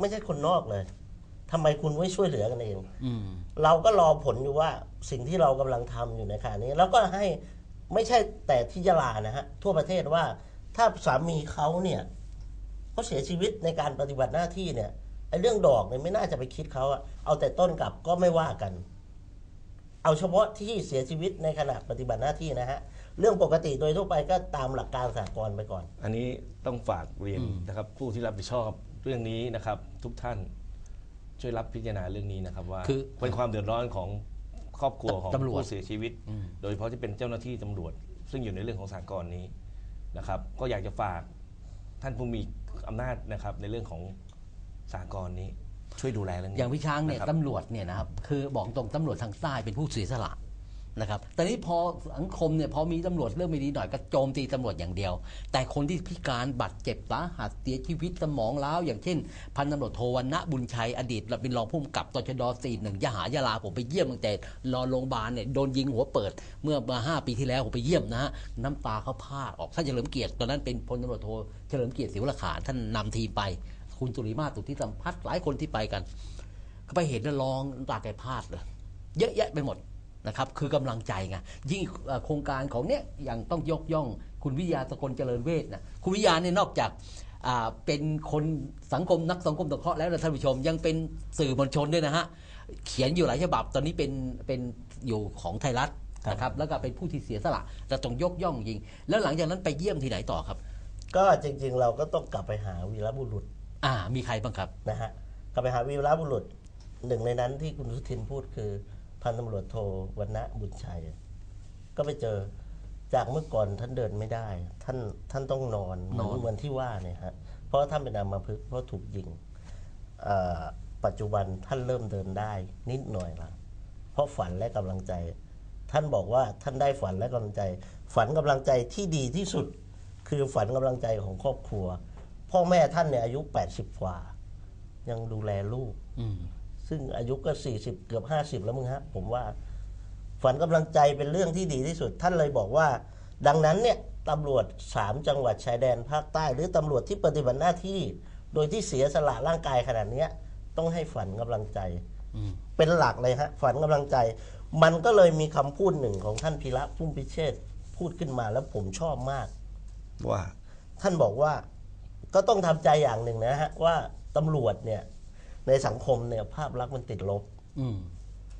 ไม่ใช่คนนอกเลยทำไมคุณไม่ช่วยเหลือกันเอง อืม เราก็รอผลอยู่ว่าสิ่งที่เรากำลังทำอยู่ในขณะนี้ แล้วก็ให้ไม่ใช่แต่ที่ยะลานะฮะ ทั่วประเทศว่าถ้าสามีเขาเนี่ยเขาเสียชีวิตในการปฏิบัติหน้าที่เนี่ยไอ้เรื่องดอกเนี่ยไม่น่าจะไปคิดเขาอะเอาแต่ต้นกลับก็ไม่ว่ากัน เอาเฉพาะที่เสียชีวิตในขณะปฏิบัติหน้าที่นะฮะ เรื่องปกติโดยทั่วไปก็ตามหลักการสากลไปก่อน อันนี้ต้องฝากเรียนนะครับ ผู้ที่รับผิดชอบเรื่องนี้นะครับ ทุกท่านช่วยรับพิจารณาเรื่องนี้นะครับว่าคือ เป็นความเดือดร้อนของครอบครัวของตำรวจ ผู้เสียชีวิต โดยเฉพาะที่เป็นเจ้าหน้าที่ตำรวจ ซึ่งอยู่ในเรื่องของสากลนี้นะครับ ก็อยากจะฝากท่านผู้มีอำนาจนะครับ ในเรื่องของสากลนี้ช่วยดูแลเรื่องนี้อย่างพี่ช้างเนี่ยะครับ ตำรวจเนี่ยนะครับคือบอกตรงตำรวจทางใต้เป็นผู้เสียสละ นะครับแต่นี้พอสังคมเนี่ยพอมีตำรวจเริ่มไม่ดีหน่อยก็โจมตีตำรวจอย่างเดียว แต่คนที่พิการบาดเจ็บสาหัสเสียชีวิตสมองล้าวอย่างเช่น พันตำรวจโทวันณบุญชัยอดีตเราเป็นรองผู้กำกับตชดสี่หนึ่งยหายาลาผมไปเยี่ยมตั้งแต่รอโรงพยาบาลเนี่ยโดนยิงหัวเปิดเมื่อมาห้าปีที่แล้วผมไปเยี่ยมนะฮะน้ำตาเขาพากออกท่านเฉลิมเกียรติตอนนั้นเป็นพลตำรวจโทเฉลิมเกียรติศิวรขานท่านนำทีมไป คุณสุริมาตุที่สัมพัฒน์หลายคนที่ไปกัน ก็ไปเห็นแล้วร้องน้ำตาแกพาดเลยเยอะแยะไปหมด นะครับคือกำลังใจไงยิ่งเอ่อโครงการของเนี้ยอย่างต้องยกย่อง คุณวิทยาสกลเจริญเวทนะคุณวิทยาเนี่ยนอกจากอ่าเป็นคนสังคมนักสังคมสงเคราะห์แล้วนะท่านผู้ชมยังเป็นสื่อมวลชนด้วยนะฮะเขียนอยู่หลายฉบับตอนนี้เป็นเป็นอยู่ของไทยรัฐนะครับแล้วก็เป็นผู้ที่เสียสละแต่ต้องยกย่องจริง แล้วหลังจากนั้นไปเยี่ยมที่ไหนต่อครับ ก็จริง ๆ เราก็ต้องกลับไปหาวีรบุรุษ อ่ามีใครบ้างครับนะฮะกลับไปหาวีรบุรุษหนึ่งในนั้นที่คุณสุทินพูดคือ พันตำรวจโทวรรณะบุญชัย ก็ไปเจอจากเมื่อก่อนท่านเดินไม่ได้ ท่านท่านต้องนอนเหมือนนอนเหมือนที่ว่าเนี่ยฮะเพราะท่านเป็นอัมพฤกษ์เพราะถูกยิงเอ่อปัจจุบันท่านเริ่มเดินได้นิดหน่อยละเพราะฝันและกำลังใจ ท่านบอกว่าท่านได้ฝันและกำลังใจ ฝันกำลังใจที่ดีที่สุด คือฝันกำลังใจของครอบครัว พ่อแม่ท่านเนี่ยอายุ 80 กว่า ยังดูแลลูกอืม ซึ่งอายุก็ 40 เกือบ 50 แล้วมึงฮะ ผมว่า ฝันกำลังใจเป็นเรื่องที่ดีที่สุด ท่านเลยบอกว่า ดังนั้นเนี่ยตำรวจ 3 จังหวัดชายแดนภาคใต้ หรือตำรวจที่ปฏิบัติหน้าที่ โดยที่เสียสละร่างกายขนาดเนี้ยต้องให้ฝันกำลังใจอืมเป็นหลักเลยฮะ ฝันกำลังใจ มันก็เลยมีคำพูดหนึ่งของท่านพีระพุ่มพิเชษฐ์พูดขึ้นมาแล้วผมชอบมาก ว่า ท่านบอกว่าก็ต้องทำใจอย่างหนึ่งนะฮะว่าตำรวจเนี่ย ในสังคมเนี่ยภาพลักษณ์มันติดลบ อืม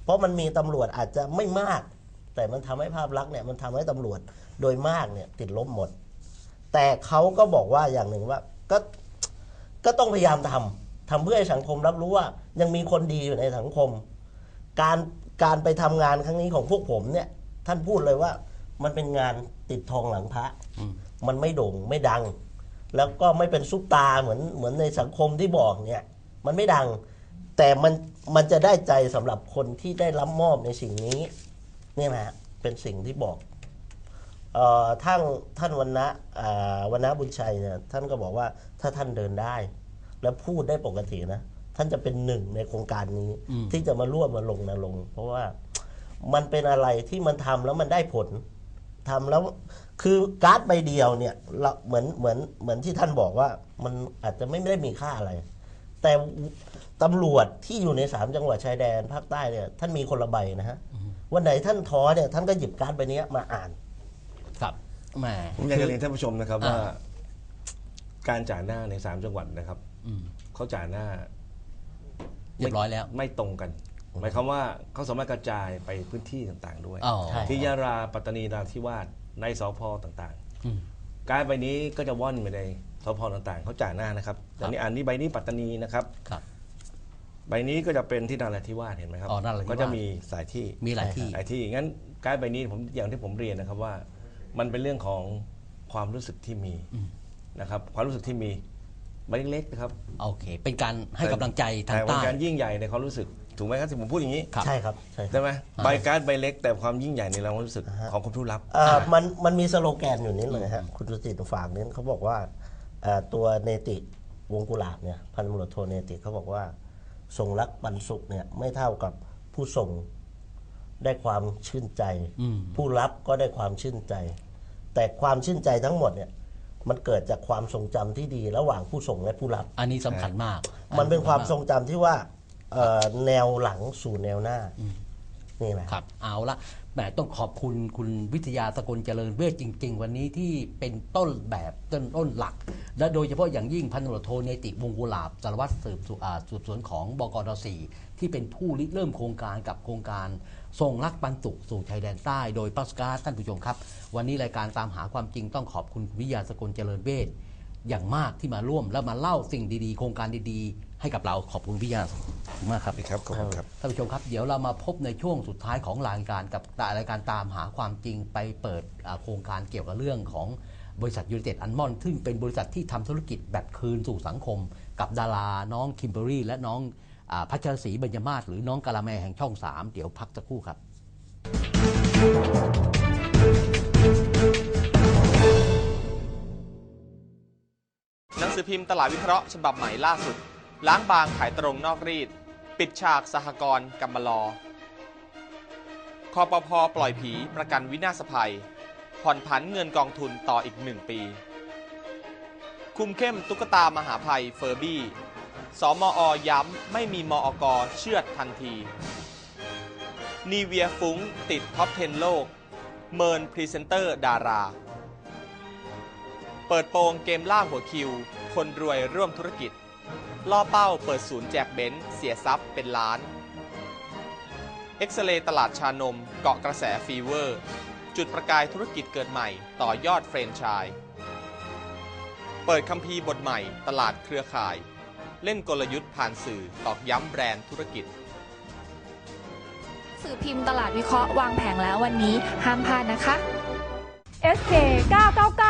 เพราะมันมีตำรวจอาจจะไม่มาก แต่มันทำให้ภาพลักษณ์เนี่ยมันทำให้ตำรวจโดยมากเนี่ยติดลบหมด แต่เขาก็บอกว่าอย่างหนึ่งว่าก็ก็ต้องพยายามทำทำเพื่อให้สังคมรับรู้ว่า ยังมีคนดีอยู่ในสังคม การการไปทำงานครั้งนี้ของพวกผมเนี่ย ท่านพูดเลยว่า มันเป็นงานติดทองหลังพระอืมมันไม่โด่งไม่ดัง แล้วก็ไม่เป็นซุปตาเหมือนเหมือนในสังคมที่บอกเนี่ย มันไม่ดัง แต่มันมันจะได้ใจสำหรับคนที่ได้รับมอบในสิ่งนี้เนี่ยนะฮะเป็นสิ่งที่บอกเอ่อท่านท่านวันนะอ่าวันนะบุญชัยเนี่ยท่านก็บอกว่าถ้าท่านเดินได้ แล้วพูดได้ปกตินะ ท่านจะเป็นหนึ่งในโครงการนี้ อืม ที่จะมาร่วมมาลงนะลงค์เพราะว่ามันเป็นอะไรที่มันทำแล้วมันได้ผลทำแล้วคือการ์ดใบเดียวเนี่ยเราเหมือนเหมือนเหมือนที่ท่านบอกว่ามันอาจจะไม่ได้มีค่าอะไร แต่ตำรวจที่อยู่ในสามจังหวัดชายแดนภาคใต้เนี่ยท่านมีคนละใบนะฮะวันไหนท่านท้อเนี่ยท่านก็หยิบการ์ดใบเนี้ยมาอ่าน ครับแหม ผมอยากจะเรียนท่านผู้ชมนะครับอ่าว่า การจ่ายหน้าในสามจังหวัดนะครับอืมเขาจ่ายหน้าเรียบร้อยแล้วไม่ตรงกัน หมายความว่าเขาสามารถกระจายไปพื้นที่ต่างๆด้วย อ๋อใช่ ที่ยาราปัตตานีนราธิวาสในสพต่างอืม ๆ การใบนี้ก็จะว่อนไปใน สพต่างๆเขาจ่ายหน้านะครับแต่นี่อันนี้ใบนี้ปัตตานีนะครับ ครับ ใบนี้ก็จะเป็นที่นราธิวาสเห็นไหมครับ อ๋อนราธิวาสก็จะมีสายที่มีหลายที่ หลายที่งั้นการใบนี้ผมอย่างที่ผมเรียนนะครับว่า มันเป็นเรื่องของความรู้สึกที่มีนะครับ ความรู้สึกที่มีใบเล็กๆนะครับโอเค เป็นการให้กำลังใจทางแต่เป็นใต้การยิ่งใหญ่ในความรู้สึกถูกไหมครับที่ผมพูดอย่างนี้ครับ ใช่ครับใช่ครับใช่ไหมใบการ์ดใบเล็ก แต่ความยิ่งใหญ่ในความรู้สึกของคนผู้รับ เอ่อมันมันมีสโลแกนอยู่นิดเลยฮะคุณสุจิตฝากนี้เขาบอกว่าเอ่อ ตัวเนติวงกุหลาบเนี่ยพันตำรวจโทเนติเขาบอกว่าทรงรักปันสุขเนี่ยไม่เท่ากับผู้ส่งได้ความชื่นใจอืมผู้รับก็ได้ความชื่นใจ แต่ความชื่นใจทั้งหมดเนี่ยมันเกิดจากความทรงจำที่ดีระหว่างผู้ส่งและผู้รับ อันนี้สำคัญมาก มันเป็นความทรรงจำที่ว่าเอ่อแนวหลังสู่แนวหน้า นี่แหละครับ เอาละแหมต้องขอบคุณคุณวิทยาสกลเจริญเวชจริง ๆ วันนี้ที่เป็นต้นแบบต้นต้นหลัก และโดยเฉพาะอย่างยิ่งพันตำรวจโทเนติวงกุลาบสารวัตรสืบสวนสืบสวนของบกนสี่ที่เป็นผู้ริเริ่มโครงการกับโครงการส่งรักปันสุขสู่ชายแดนใต้ โดยปัสกาท่านผู้ชมครับ วันนี้รายการตามหาความจริงต้องขอบคุณคุณวิทยาสกลเจริญเวช อย่างมากที่มาร่วมและมาเล่าสิ่งดีๆ โครงการดีๆ ให้กับเราขอบคุณวิทยาขอบคุณมากครับครับขอบคุณครับท่านผู้ชมครับ เดี๋ยวเรามาพบในช่วงสุดท้ายของรายการกับรายการตามหาความจริงไปเปิดอ่าโครงการเกี่ยวกับเรื่องของบริษัทยู i นเต็ดอันมอนซึ่งเป็นบริษัทที่ทำธุรกิจแบบคืนสู่สังคม กับดาราน้องคิมเบอรี่และน้องอาพัชรศรีเบญจมาศหรือน้องกาละแมแห่งช่อง 3 เดี๋ยวพักสักครู่ครับ สือพิมพ์ตลาดวิเคราะห์ฉบับใหม่ล่าสุด ล้างบางขายตรงนอกรีด ปิดฉากสหกรณ์กำมะลอคอปพปล่อยผีประกันวินาศภัย ผ่อนผันเงินกองทุนต่ออีกหนึ่งปี คุมเข้มตุ๊กตามหาภัยเฟอร์บี้ สมอย้ำไม่มีมอกเชื่อดทันที นีเวียฟุ้งติดท็อป 10 โลก เมินพรีเซนเตอร์ดารา เปิดโปงเกมล่าหัวคิว คนรวยร่วมธุรกิจ ล่อเป้าเปิดศูนย์แจกเบนซ์เสียทรัพย์เป็นล้าน เอ็กซเรย์ตลาดชานม เกาะกระแสฟีเวอร์ จุดประกายธุรกิจเกิดใหม่ ต่อยอดเฟรนไชส์เปิดคัมภีร์บทใหม่ ตลาดเครือข่าย เล่นกลยุทธ์ผ่านสื่อตอกย้ำแบรนด์ธุรกิจสื่อพิมพ์ตลาดวิเคราะห์วางแผงแล้ววันนี้ ห้ามพลาดนะคะ SK 999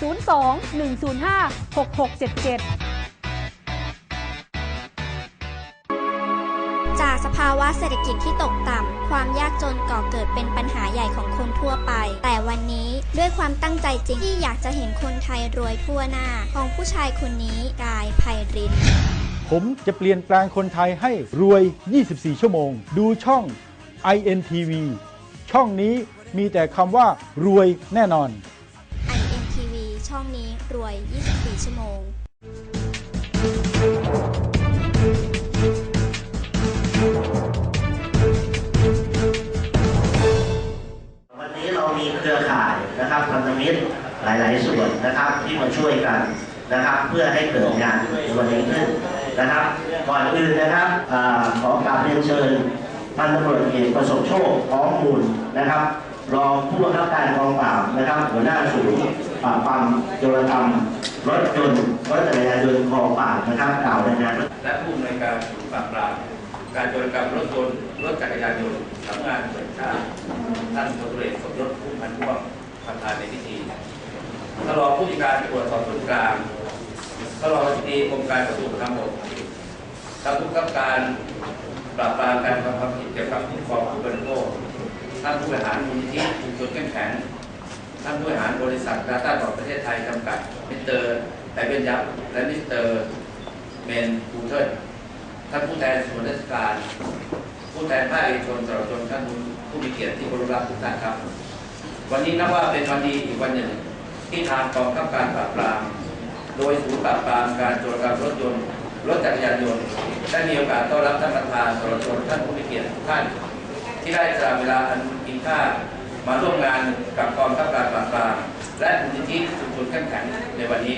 02 105 6677จากสภาวะเศรษฐกิจที่ตกต่ำ ความยากจนก่อเกิดเป็นปัญหาใหญ่ของคนทั่วไป แต่วันนี้ด้วยความตั้งใจจริงที่อยากจะเห็นคนไทยรวยทั่วหน้า ของผู้ชายคนนี้กายไพริน ผมจะเปลี่ยนแปลงคนไทยให้รวย 24 ชั่วโมง ดูช่อง INTV ช่องนี้มีแต่คำว่ารวยแน่นอน INTV ช่ องนี้รวย 24 ชั่วโมง วันนี้เรามีเครือข่ายนะครับพันธมิตรหลาย ๆ ส่วนนะครับ ที่มาช่วยกันนะครับ เพื่อให้เกิดงานวันนี้ขึ้นนะครับก่อนอื่นนะครับอขอกราบเรียนเชิญพันตำรวจเอกประสบโชคพร้อมมูลนะครับ รองผู้บังคับการกองปราบนะครับ หัวหน้าศูนย์ ปราบปรามโจรกรรมรถยนต์รถจักรยานยนต์กองปรานะครับกล่าวรายงานและผู้อำนวยการศูนย์ปราบปรามการโจรกรรมรถยนต์รถจักรยานยนต์สำนักงานตรวจชาติท่านพลตรวจเอกสมยศพุ่มพันธ์พ่วงประธานในพิธีตลอดผู้จัดการตรวจสอบสวนกลางตลอดอธิบดีกรมการขนส่งทางบกท่านผู้กำกับการปราบปรามการกระทำความผิดเกี่ยวกับคุ้มครองผู้บริโภคท่านผู้บริหารมูลนิธิชุมชนเข้มแข็ง ท่านผู้บริหารบริษัทดาต้าบอดประเทศไทยจำกัด มิสเตอร์ไอเบนยับและมิสเตอร์เมนบูเทิลท่านผู้แทนส่วนราชการ ผู้แทนภาคเอกชนตลอดจนท่านผู้มีเกียรติที่เคารพรักทุกท่านครับ วันนี้นับว่าเป็นวันดีอีกวันหนึ่ง ที่ทางกองข้าการปราบปราม โดยศูนย์ปราบปรามการโจรกรรมรถยนต์รถจักรยานยนต์ได้มีโอกาสต้อนรับท่านประธานตลอดจนท่านผู้มีเกียรติทุกท่าน ที่ได้สละเวลาอันมีค่า มาร่วมงานกับกองทัพการปราบปรามและมูลนิธิชุมชนเข้มแข็งในวันนี้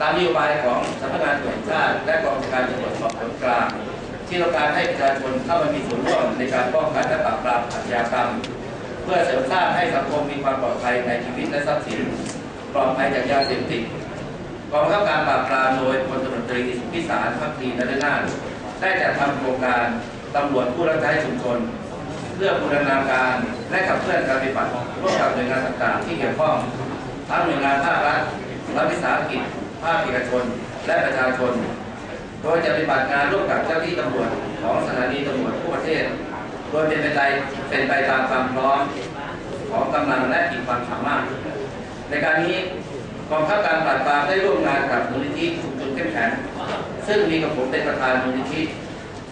ตามนโยบายของสำนักงานตำรวจแห่งชาติและกองการตำรวจสอบสวนกลาง ที่ต้องการให้ประชาชนเข้ามามีส่วนร่วมในการป้องกันและปราบปรามอาชญากรรม เพื่อเสริมสร้างให้สังคมมีความปลอดภัยในชีวิตและทรัพย์สินปลอดภัยจากยาเสพติดกองบังคับการปราบปรามโดยพลตำรวจตรีพิสารพักดีนฤนาถได้จัดทำโครงการตำรวจผู้รับใช้ชุมชน พื่อบูรณาการและขับเคลื่อนการปฏิบัติร่วมกับหน่วยงานต่างๆ ที่เกี่ยวข้องทั้งหน่วยงานภาครัฐรัฐวิสาหกิจ ภาคเอกชน และประชาชน โดยจะปฏิบัติงานร่วมกับเจ้าหน้าที่ตำรวจของสถานีตำรวจทั่วประเทศ โดยเป็นไปตามเป็นไปตามความพร้อมของกำลังและขีดความสามารถ ในการนี้กองทัพการปราบปรามได้ร่วมงานกับมูลนิธิชุมชนเข้มแข็งซึ่งมีกับผมเป็นประธานมูลนิธิ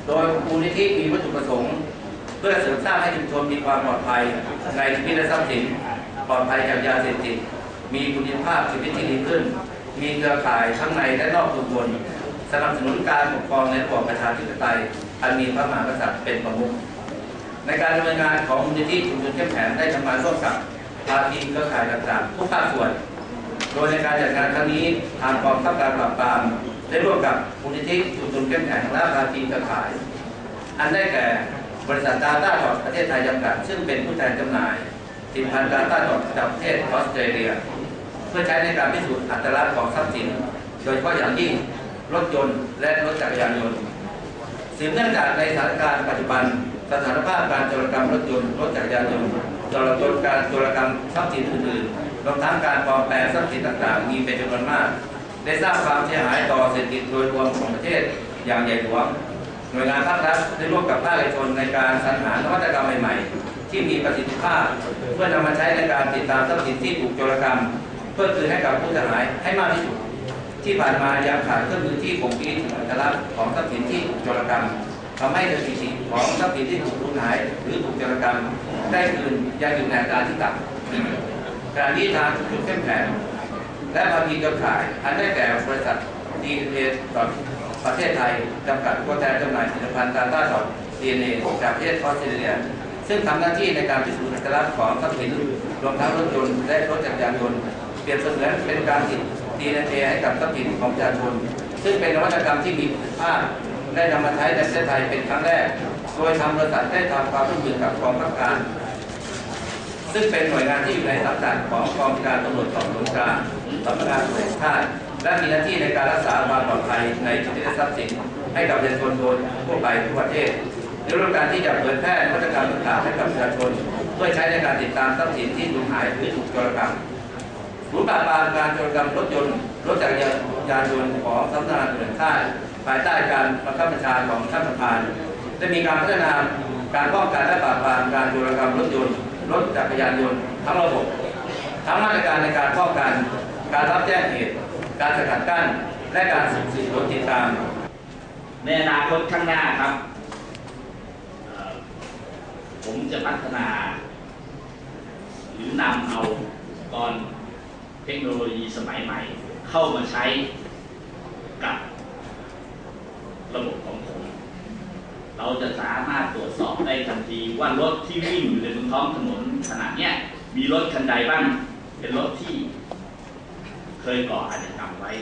โดยมูลนิธิมีวัตถุประสงค์ เพื่อเสริมสร้างให้ชุมชนมีความปลอดภัยในชีวิตและทรัพย์สิน ปลอดภัยจากยาเสพติด มีคุณภาพชีวิตที่ดีขึ้น มีเครือข่ายทั้งในและนอกชุมชนสนับสนุนการปกครองในระบอบประชาธิปไตยอันมีพระมหากษัตริย์เป็นประมุขในการดำเนินงานของมูลนิธิชุมชนเข้มแข็งได้ทำงานร่วมกับภาคีเครือข่ายต่างๆทุกภาคส่วน โดยในการจัดงานครั้งนี้ทางกองทัพการปราบปรามได้ร่วมกับมูลนิธิชุมชนเข้มแข็งและภาคีเครือข่าย อันได้แก่ บริษัทดาต้าดอทประเทศไทยจำกัด ซึ่งเป็นผู้แทนจำหน่ายผลิตภัณฑ์ดาต้าดอทจากประเทศออสเตรเลีย เพื่อใช้ในการพิสูจน์อัตลักษณ์ของทรัพย์สิน โดยเฉพาะอย่างยิ่งรถยนต์และรถจักรยานยนต์สืบเนื่องจากในสถานการณ์ปัจจุบันสถานภาพการจรกรรมรถยนต์รถจักรยานยนต์จรกรการจรกรรมทรัพย์สินอื่นๆรวมทั้งการปลอมแปลงทรัพย์สินต่างๆ มีเป็นจำนวนมาก ได้สร้างความเสียหายต่อเศรษฐกิจโดยรวมของประเทศอย่างใหญ่หลวง หน่วยงานภาครัฐได้ร่วมกับภาคเอกชนในการสรรหานวัตกรรมใหม่ๆ ที่มีประสิทธิภาพ เพื่อนำมาใช้ในการติดตามทรัพย์สินที่ถูกโจรกรรม เพื่อคืนให้กับผู้เสียหายให้มากที่สุด ที่ผ่านมายังขาดเครื่องมือที่บ่งชี้ถึงอัตลักษณ์ของทรัพย์สินที่ถูกโจรกรรมทำให้สถิติของทรัพย์สินที่ถูกสูหาย หรือถูกโจรกรรม ได้คืนยังอยู่ในอัตราที่ต่ำขณะนี้ทางชุดเข้มแข็งและภาคีเครือข่ายอันได้แก่บริษัทดีเอ ประเทศไทยจำกัดตัวแทนจำหน่ายผลิตภัณฑ์ดาต้าดอทดีเอ็นเอจากประเทศออสเตรเลีย ซึ่งทำหน้าที่ในการพิสูจน์อัตลักษณ์ของทรัพย์สินรวมทั้งรถยนต์และรถจักรยานยนต์เปรียบเสมือนเป็นการติด DNA ให้กับทรัพย์สินของประชาชน ซึ่งเป็นนวัตกรรมที่มีประสิทธิภาพได้นำมาใช้ในประเทศไทยเป็นครั้งแรก โดยทางบริษัทได้ทำความร่วมมือกับกองทัพการ ซึ่งเป็นหน่วยงานที่อยู่ในสังกัดของกองการตำรวจสอบสวนกลางสำนักงานตำรวจชาติ และมีหน้าที่ในการรักษาความปลอดภัยในชีวิตและทรัพย์สินให้กับประชาชนโดยทั่วไปทั่วประเทศในเรื่องการที่จะเผยแพร่นวัตกรรมต่างๆให้กับประชาชน เพื่อใช้ในการติดตามทรัพย์สินที่สูญหายหรือถูกโจรกรรมศูปราบปราการโจรกรรมรถยนต์รถจักรยานยนต์ของสำนักงานตำรวจชาติภายใต้การบังคับบัญชาของท่านประธานได้มีการพัฒนาการป้องกันและปราบปรามการโจรกรรมรถยนต์รถจักรยานยนต์ทั้งระบบทั้งมาตรการในการป้องกันการรับแจ้งเหตุ การสกัดกั้นและการสืบสวนติดตาม ในอนาคตข้างหน้าครับ ผมจะพัฒนา หรือนำเอาตอนเทคโนโลยีสมัยใหม่ เข้ามาใช้กับระบบของผม เราจะสามารถตรวจสอบได้ทันทีว่ารถที่วิ่งอยู่ในบนท้องถนนขณะเนี้ยมีรถคันใดบ้าง เป็นรถที่ เคยก่ออาชญากรรมไว้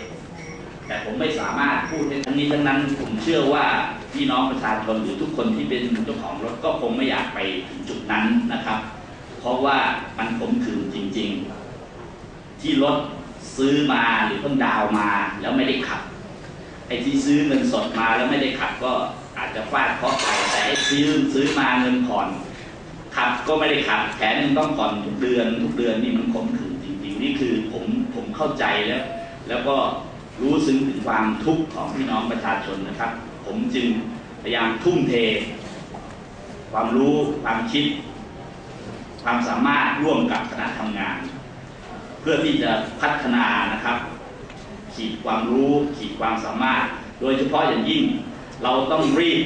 แต่ผมไม่สามารถพูดให้ทั้งนี้ทั้งนั้นผมเชื่อว่าพี่น้องประชาชนหรือทุกคนที่เป็นเจ้าของรถก็คงไม่อยากไปถึงจุดนั้นนะครับ เพราะว่ามันขมขื่นจริง ๆ ที่รถซื้อมาหรือเพิ่งดาวมาแล้วไม่ได้ขับไอ้ที่ซื้อเงินสดมาแล้วไม่ได้ขับก็อาจจะฟาดเคาะไปแต่ไอ้ซื้อซื้อมาเงินผ่อนขับก็ไม่ได้ขับแถมยังต้องผ่อนทุกเดือนทุกเดือนนี่มันขมขื่น นี่คือผมผมเข้าใจแล้ว แล้วก็รู้ซึ้งถึงความทุกข์ของพี่น้องประชาชนนะครับ ผมจึงพยายามทุ่มเท ความรู้ความคิด ความสามารถร่วมกับคณะทำงาน เพื่อที่จะพัฒนานะครับ ขีดความรู้ขีดความสามารถ โดยเฉพาะอย่างยิ่งเราต้องรีบ